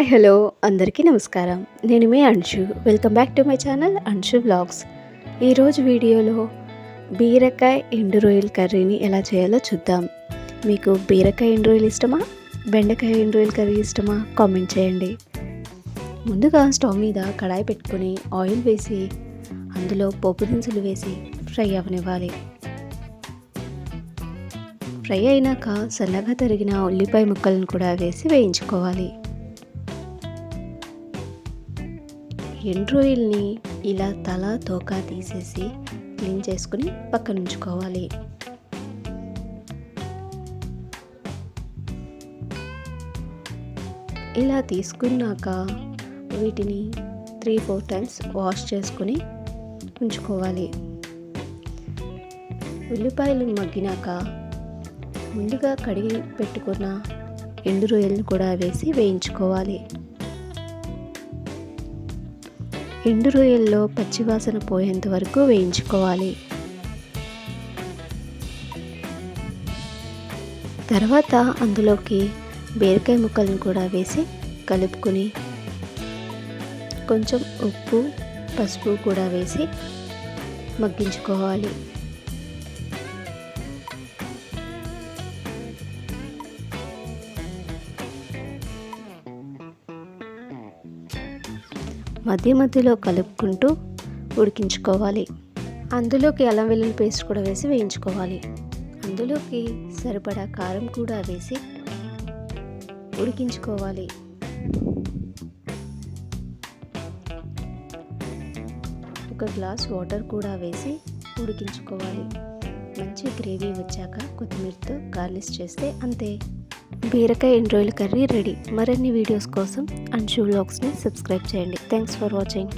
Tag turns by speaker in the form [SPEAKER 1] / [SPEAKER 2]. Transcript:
[SPEAKER 1] Hi hello. అందరికీ నమస్కారం. నేను మీ Anshu. Welcome back to my channel Anshu vlogs ఈరోజు వీడియోలో బీరకాయ ఎండు రొయ్యల కర్రీని ఎలా చేయాలో చూద్దాం. మీకు బీరకాయ ఎండు రొయ్యలు ఇష్టమా? బెండకాయ ఎండు రొయ్యల కర్రీ ఇష్టమా? కామెంట్ చేయండి. ముందుగా స్టవ్ మీద కడాయి పెట్టుకొని ఆయిల్ వేసి అందులో పోపు దినుసులు వేసి ఫ్రై అవనివ్వాలి. ఫ్రై అయినాక సన్నగా తరిగిన ఉల్లిపాయ ముక్కలను కూడా వేసి వేయించుకోవాలి. ఎండు ఇలా తల తోక తీసేసి క్లీన్ చేసుకుని పక్కన ఉంచుకోవాలి. ఇలా తీసుకున్నాక వీటిని త్రీ ఫోర్ టైమ్స్ వాష్ చేసుకుని ఉంచుకోవాలి. ఉల్లిపాయలు మగ్గినాక ముందుగా కడిగి పెట్టుకున్న ఎండు రొయ్యలను కూడా వేసి వేయించుకోవాలి. ఎండు రొయ్యల్లో పచ్చివాసన పోయేంత వరకు వేయించుకోవాలి. తర్వాత అందులోకి బీరకాయ ముక్కలను కూడా వేసి కలుపుకొని కొంచెం ఉప్పు పసుపు కూడా వేసి మగ్గించుకోవాలి. మధ్య మధ్యలో కలుపుకుంటూ ఉడికించుకోవాలి. అందులోకి అల్లం వెల్లుల్లి పేస్ట్ కూడా వేసి వేయించుకోవాలి. అందులోకి సరిపడా కారం కూడా వేసి ఉడికించుకోవాలి. ఒక గ్లాస్ వాటర్ కూడా వేసి ఉడికించుకోవాలి. మంచి గ్రేవీ వచ్చాక కొత్తిమీరతో గార్నిష్ చేస్తే అంతే. బీరకాయ ఎండ్రాయిల్ కర్రీ రెడీ. మరిన్ని వీడియోస్ కోసం అంశు వ్లాగ్స్ని సబ్స్క్రైబ్ చేయండి. Thanks for watching.